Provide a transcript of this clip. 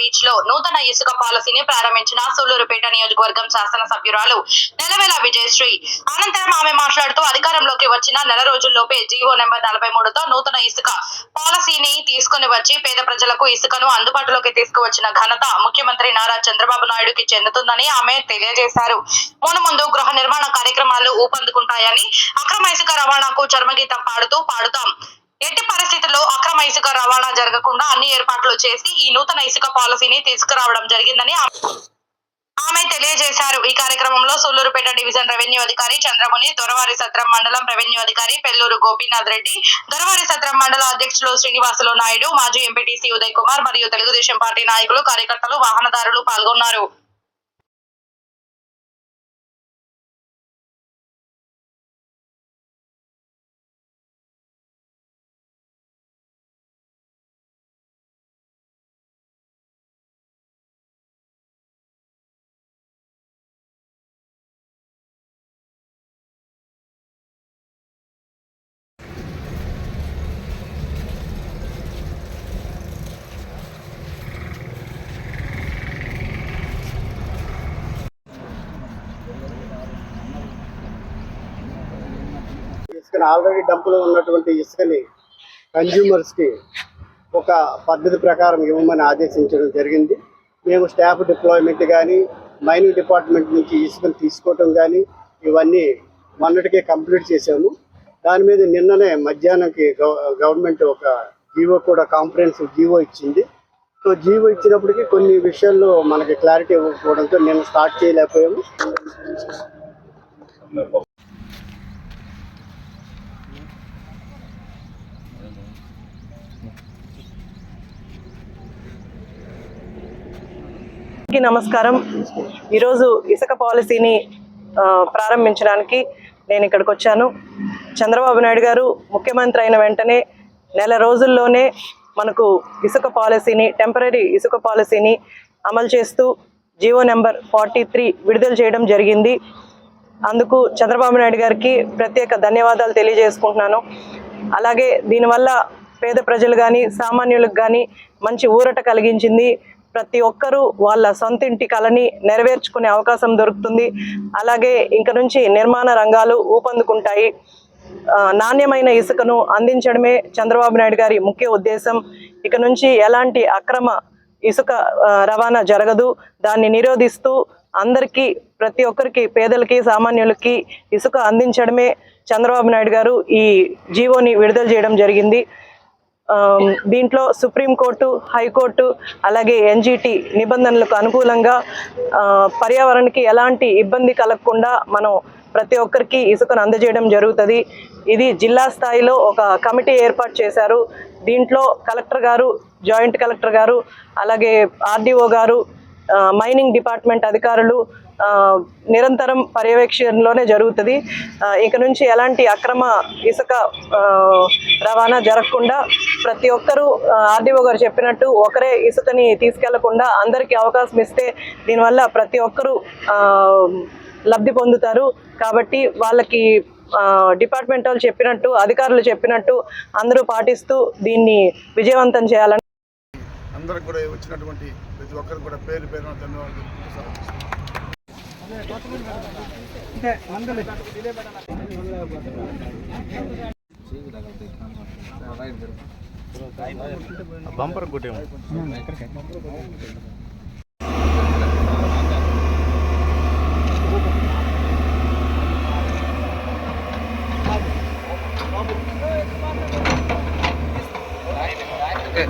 రీచ్లో నూతన ఇసుక పాలసీని ప్రారంభించిన సూళ్ళూరుపేట నియోజకవర్గం శాసనసభ్యురాలు నెలవేల విజయశ్రీ. అనంతరం ఆమె మాట్లాడుతూ అధికారంలోకి వచ్చిన నెల రోజుల్లోపే జీవో నెంబర్ నలభై మూడుతో నూతన ఇసుక పాలసీని తీసుకుని వచ్చి పేద ప్రజలకు ఇసుకను అందుబాటులోకి తీసుకువచ్చిన ఘనత ముఖ్యమంత్రి నారా చంద్రబాబు నాయుడుకి చెందుతుందని ఆమె తెలియజేశారు. మును ముందు గృహ నిర్మాణ కార్యక్రమాలు ఊపందుకుంటాయని అక్రమ ఇసుక రవాణాకు చర్మగీతం పాడుతూ పాడుతాం. ఎట్టి పరిస్థితుల్లో అక్రమ ఇసుక రవాణా జరగకుండా అన్ని ఏర్పాట్లు చేసి ఈ నూతన ఇసుక పాలసీని తీసుకురావడం జరిగిందని ఆమె తెలియజేశారు. ఈ కార్యక్రమంలో సూళ్ళూరుపేట డివిజన్ రెవెన్యూ అధికారి చంద్రముని దొరవారి సత్రం మండలం రెవెన్యూ అధికారి పెల్లూరు గోపీనాథ్ రెడ్డి దొరవారి సత్రం మండల అధ్యక్షులు శ్రీనివాసులు నాయుడు మాజీ ఎంపీటీసీ ఉదయ్ కుమార్ మరియు తెలుగుదేశం పార్టీ నాయకులు కార్యకర్తలు వాహనదారులు పాల్గొన్నారు. ఇక్కడ ఆల్రెడీ డంపులో ఉన్నటువంటి ఇసుకని కన్జ్యూమర్స్కి ఒక పద్ధతి ప్రకారం ఇవ్వమని ఆదేశించడం జరిగింది. మేము స్టాఫ్ డిప్లాయ్మెంట్ కానీ మైనింగ్ డిపార్ట్మెంట్ నుంచి ఇసుకను తీసుకోవటం కానీ ఇవన్నీ మొన్నటికే కంప్లీట్ చేసాము దాని మీద నిన్ననే మధ్యాహ్నంకి గవ- గవర్నమెంట్ ఒక జీవో కూడా కాన్ఫరెన్స్ జీవో ఇచ్చింది. సో జీవో ఇచ్చినప్పటికీ కొన్ని విషయాల్లో మనకి క్లారిటీ ఇవ్వకపోవడంతో నేను స్టార్ట్ చేయలేకపోయాము అందరికీ నమస్కారం. ఈరోజు ఇసుక పాలసీని ప్రారంభించడానికి నేను ఇక్కడికి వచ్చాను. చంద్రబాబు నాయుడు గారు ముఖ్యమంత్రి అయిన వెంటనే నెల రోజుల్లోనే మనకు ఇసుక పాలసీని టెంపరీ ఇసుక పాలసీని అమలు చేస్తూ జియో నెంబర్ ఫార్టీ త్రీ విడుదల చేయడం జరిగింది. అందుకు చంద్రబాబు నాయుడు గారికి ప్రత్యేక ధన్యవాదాలు తెలియజేసుకుంటున్నాను. అలాగే దీనివల్ల పేద ప్రజలు కానీ సామాన్యులకు కానీ మంచి ఊరట కలిగించింది. ప్రతి ఒక్కరూ వాళ్ళ సొంత ఇంటి నెరవేర్చుకునే అవకాశం దొరుకుతుంది. అలాగే ఇంక నుంచి నిర్మాణ రంగాలు ఊపందుకుంటాయి. నాణ్యమైన ఇసుకను అందించడమే చంద్రబాబు నాయుడు గారి ముఖ్య ఉద్దేశం. ఇక నుంచి ఎలాంటి అక్రమ ఇసుక రవాణా జరగదు. దాన్ని నిరోధిస్తూ అందరికీ ప్రతి ఒక్కరికి పేదలకి సామాన్యులకి ఇసుక అందించడమే చంద్రబాబు నాయుడు గారు ఈ జీవోని విడుదల చేయడం జరిగింది. దీంట్లో సుప్రీంకోర్టు హైకోర్టు అలాగే ఎన్జిటి నిబంధనలకు అనుకూలంగా పర్యావరణకి పర్యావరణానికి ఎలాంటి ఇబ్బంది కలగకుండా మనం ప్రతి ఒక్కరికి ఇసుకను అందజేయడం జరుగుతుంది. ఇది జిల్లా స్థాయిలో ఒక కమిటీ ఏర్పాటు చేశారు. దీంట్లో కలెక్టర్ గారు జాయింట్ కలెక్టర్ గారు అలాగే ఆర్డీఓ గారు మైనింగ్ డిపార్ట్మెంట్ అధికారులు నిరంతరం పర్యవేక్షణలోనే జరుగుతుంది. ఇక నుంచి ఎలాంటి అక్రమ ఇసుక రవాణా జరగకుండా ప్రతి ఒక్కరూ ఆర్డీఓ గారు చెప్పినట్టు ఒకరే ఇసుకని తీసుకెళ్ళకుండా అందరికీ అవకాశం ఇస్తే దీనివల్ల ప్రతి ఒక్కరూ లబ్ధి పొందుతారు. కాబట్టి వాళ్ళకి డిపార్ట్మెంట్ వాళ్ళు చెప్పినట్టు అధికారులు చెప్పినట్టు అందరూ పాటిస్తూ దీన్ని విజయవంతం చేయాలని అందరికి కూడా వచ్చినటువంటి ప్రతి ఒక్కరికి కూడా పేరు పేరున ధన్యవాదాలు. Bumper కొట్టేమో okay